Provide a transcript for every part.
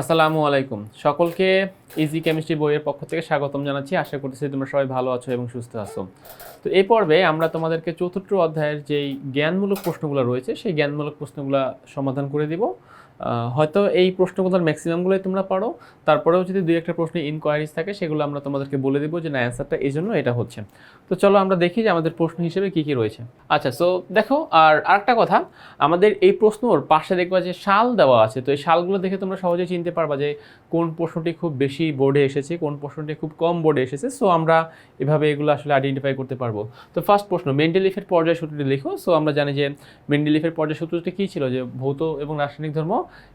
আসসালামু আলাইকুম। সকলকে ইজি কেমিস্ট্রি বইয়ের পক্ষ থেকে স্বাগতম জানাচ্ছি। আশা করতেছি তোমরা সবাই ভালো আছো এবং সুস্থ আছো। তো এই পর্বে আমরা তোমাদেরকে চতুর্থ অধ্যায়ের যেই জ্ঞানমূলক প্রশ্নগুলো রয়েছে, সেই জ্ঞানমূলক প্রশ্নগুলো সমাধান করে দিব। হয়তো এই প্রশ্নগুলোর ম্যাক্সিমামগুলোই তোমরা পারো। তারপরেও যদি দুই একটা প্রশ্নে ইনকোয়ারিজ থাকে, সেগুলো আমরা তোমাদেরকে বলে দিব যে না অ্যান্সারটা এই জন্য এটা হচ্ছে। তো চলো আমরা দেখি যে আমাদের প্রশ্ন হিসেবে কি কি রয়েছে। আচ্ছা সো দেখো, আর আরেকটা কথা, আমাদের এই প্রশ্নর পাশে দেখবা যে শাল দেওয়া আছে। তো এই শালগুলো দেখে তোমরা সহজে চিনতে পারবা যে কোন প্রশ্নটি খুব বেশি বোর্ডে এসেছে, কোন প্রশ্নটি খুব কম বোর্ডে এসেছে সো আমরা এভাবে এগুলো আসলে আইডেন্টিফাই করতে পারব। তো ফার্স্ট প্রশ্ন মেন্ডেলিফের পর্যায় সূত্রটি লিখো সো আমরা জানি যে মেন্ডেলিফের পর্যায় সূত্রটি কী ছিল? যে ভৌত এবং রাসায়নিক ধর্ম,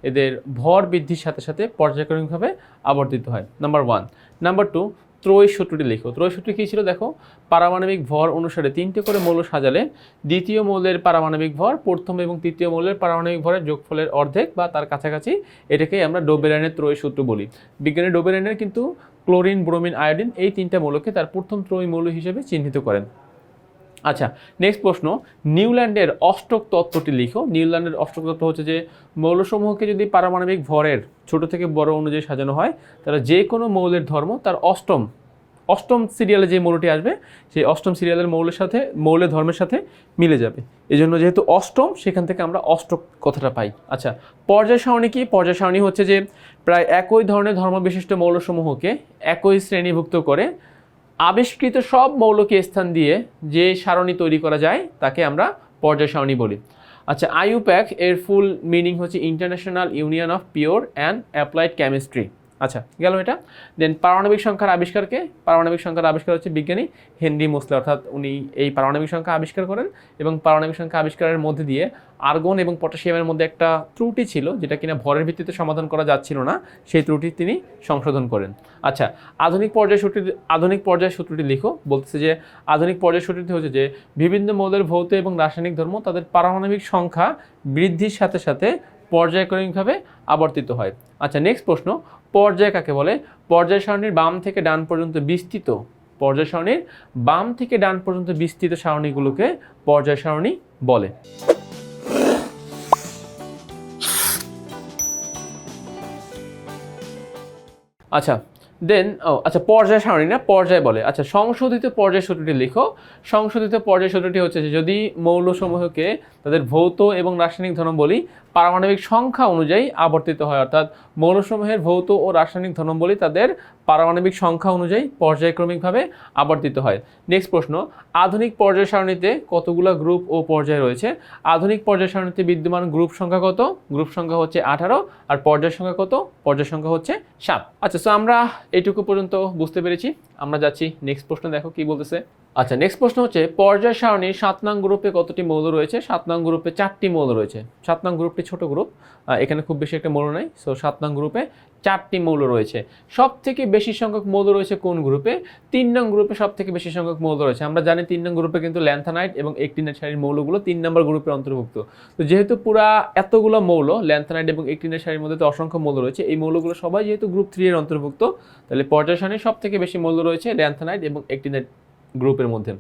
এদের ভর বৃদ্ধির সাথে সাথে পর্যায়ক্রমিকভাবে আবর্তিত হয়। নাম্বার ওয়ান নাম্বার টু ত্রয় সূত্রটি লিখো। ত্রয় সূত্র কী ছিল দেখো? পারমাণবিক ভর অনুসারে তিনটে করে মৌল সাজালে, দ্বিতীয় মৌলের পারমাণবিক ভর, প্রথম এবং তৃতীয় মৌলের পারমাণবিক ভরের যোগফলের অর্ধেক বা তার কাছাকাছি এটাকে আমরা ডোবেরাইনের ত্রয় সূত্র বলি। বিজ্ঞানী ডোবেরাইনের কিন্তু ক্লোরিন, ব্রোমিন, আয়োডিন এই তিনটা মৌলকে তার প্রথম ত্রয় মৌল হিসেবে চিহ্নিত করেন। আচ্ছা নেক্সট প্রশ্ন, নিউল্যান্ডের অষ্টক তত্ত্বটি লিখো। নিউল্যান্ডের অষ্টক তত্ত্ব হচ্ছে যে, মৌলসমূহকে যদি পারমাণবিক ভরের ছোট থেকে বড় অনুযায়ী সাজানো হয় তাহলে যে কোনো মৌলের ধর্ম তার অষ্টম অষ্টম সিরিয়ালে যে মৌলটি আসবে, সেই অষ্টম সিরিয়ালের মৌলের সাথে, মৌলের ধর্মের সাথে মিলে যাবে। এই জন্য যেহেতু অষ্টম, সেখান থেকে আমরা অষ্টক কথাটা পাই। আচ্ছা পর্যায় সারণী কি? পর্যায় সারণী হচ্ছে যে, প্রায় একই ধরনের ধর্ম বিশিষ্ট মৌলসমূহকে একই শ্রেণীভুক্ত করে আবিষ্কৃত সব মৌলকে স্থান দিয়ে যে সারণী তৈরি করা যায়, তাকে আমরা পর্যায় সারণী বলি। আচ্ছা আইউপ্যাক এর ফুল মিনিং হচ্ছে international union of pure and applied chemistry আচ্ছা গেল এটা। দেন পারমাণবিক সংখ্যার আবিষ্কারকে, পারমাণবিক সংখ্যার আবিষ্কার হচ্ছে বিজ্ঞানী হেনরি মোসলে, অর্থাৎ উনি এই পারমাণবিক সংখ্যা আবিষ্কার করেন এবং পারমাণবিক সংখ্যা আবিষ্কারের মধ্যে দিয়ে আর্গন এবং পটাশিয়ামের মধ্যে একটা ত্রুটি ছিল যেটা কিনা ভরের ভিত্তিতে সমাধান করা যাচ্ছিল না, সেই ত্রুটি তিনি সংশোধন করেন। আচ্ছা আধুনিক পর্যায় সূত্রটি, আধুনিক পর্যায় সূত্রটি লিখো, বলতেছে যে আধুনিক পর্যায় সূত্রটি হচ্ছে যে বিভিন্ন মৌলের ভৌত এবং রাসায়নিক ধর্ম তাদের পারমাণবিক সংখ্যা বৃদ্ধির সাথে সাথে পর্যায়ক্রমিকভাবে আবর্তিত হয়। আচ্ছা নেক্সট প্রশ্ন। পর্যায় কাকে বলে? পর্যায় সারণীর বাম থেকে ডান পর্যন্ত বিস্তৃত পর্যায় সারণীর বাম থেকে ডান পর্যন্ত বিস্তৃত সারণীগুলোকে পর্যায় সারণী বলে। আচ্ছা দেন ও আচ্ছা পর্যায় সারণী না, পর্যায় বলে। আচ্ছা সংশোধিত পর্যায় সূত্রটি লিখো। সংশোধিত পর্যায় সূত্রটি হচ্ছে যে যদি মৌলসমূহকে তাদের ভৌত এবং রাসায়নিক ধর্ম বলি পারমাণবিক সংখ্যা অনুযায়ী আবর্তিত হয়, অর্থাৎ মৌলসমূহের ভৌত ও রাসায়নিক ধর্ম বলি তাদের পারমাণবিক সংখ্যা অনুযায়ী পর্যায়ক্রমিকভাবে আবর্তিত হয়। নেক্সট প্রশ্ন, আধুনিক পর্যায় সারণীতে কতগুলো গ্রুপ ও পর্যায় রয়েছে? আধুনিক পর্যায় সারণীতে বিদ্যমান গ্রুপ সংখ্যা কত? গ্রুপ সংখ্যা হচ্ছে আঠারো, আর পর্যায় সংখ্যা কত? পর্যায় সংখ্যা হচ্ছে সাত। আচ্ছা সো আমরা এটুকু পর্যন্ত বুঝতে পেরেছি। আমরা যাচ্ছি নেক্সট প্রশ্ন, দেখো কি বলতেছে। আচ্ছা নেক্সট প্রশ্ন হচ্ছে, পর্যায় সারণীর সাত নং গ্রুপে কতটি মৌল রয়েছে? সাত নং গ্রুপে চারটি মৌল রয়েছে। সাত নং গ্রুপটি ছোট গ্রুপ এখানে খুব বেশি একটা মৌল নাই। সো সাত নং গ্রুপে চারটি মৌল রয়েছে। সব থেকে বেশি সংখ্যক মৌল রয়েছে কোন গ্রুপে? তিন নং গ্রুপে সব থেকে বেশি সংখ্যক মৌল রয়েছে। আমরা জানি তিন নং গ্রুপে কিন্তু ল্যান্থানাইট এবং একটিনাইট শাড়ির মৌলগুলো তিন নম্বর গ্রুপের অন্তর্ভুক্ত। তো যেহেতু পুরা এতগুলো মৌল, ল্যান্থানাইট এবং একটিনাইট শাড়ির মধ্যে তো অসংখ্য মৌল রয়েছে, এই মৌলগুলো সবাই যেহেতু গ্রুপ থ্রি এর অন্তর্ভুক্ত, তাহলে পর্যায় সারণীর সব থেকে বেশি মৌল রয়েছে ল্যান্থানাইট এবং একটিনাইট গ্রুপের মধ্যে।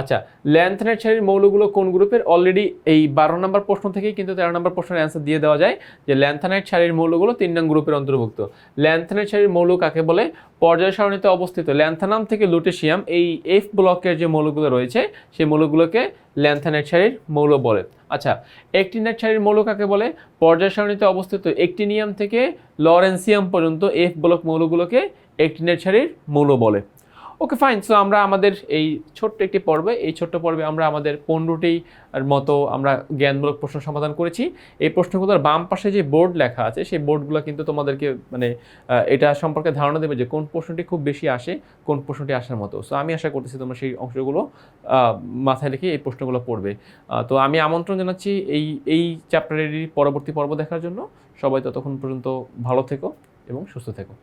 আচ্ছা ল্যান্থানাইট শাড়ির মৌলগুলো কোন গ্রুপের? অলরেডি এই বারো নম্বর প্রশ্ন থেকেই কিন্তু তেরো নম্বর প্রশ্নের অ্যান্সার দিয়ে দেওয়া যায় যে ল্যান্থানাইট শাড়ির মৌলগুলো তিন নং গ্রুপের অন্তর্ভুক্ত। ল্যান্থানাইট শাড়ির মৌল কাকে বলে? পর্যায় সারণীতে অবস্থিত। ল্যান্থানাম থেকে লুটেশিয়াম, এই এফ ব্লকের যে মৌলগুলো রয়েছে, সেই মৌলগুলোকে ল্যান্থানাইট শাড়ির মৌল বলে। আচ্ছা একটিনাইট শাড়ির মৌল কাকে বলে? পর্যায় সারণীতে অবস্থিত একটিনিয়াম থেকে লরেন্সিয়াম পর্যন্ত এফ ব্লক মৌলগুলোকে একটিনাইট শাড়ির মৌল বলে। ওকে, ফাইন। সো আমরা আমাদের এই ছোট্ট একটি পর্বে, এই ছোট্ট পর্বে আমরা আমাদের পনেরোটি মতো আমরা জ্ঞানমূলক প্রশ্ন সমাধান করেছি। এই প্রশ্নগুলোর বাম পাশে যে বোর্ড লেখা আছে, সেই বোর্ডগুলো কিন্তু তোমাদেরকে মানে এটা সম্পর্কে ধারণা দেবে যে কোন প্রশ্নটি খুব বেশি আসে, কোন প্রশ্নটি আসার মতো। সো আমি আশা করতেছি তোমরা সেই অংশগুলো মাথায় রেখে এই প্রশ্নগুলো পড়বে। তো আমি আমন্ত্রণ জানাচ্ছি এই এই চ্যাপ্টারেরই পরবর্তী পর্ব দেখার জন্য। সবাই ততক্ষণ পর্যন্ত ভালো থেকো এবং সুস্থ থেকো।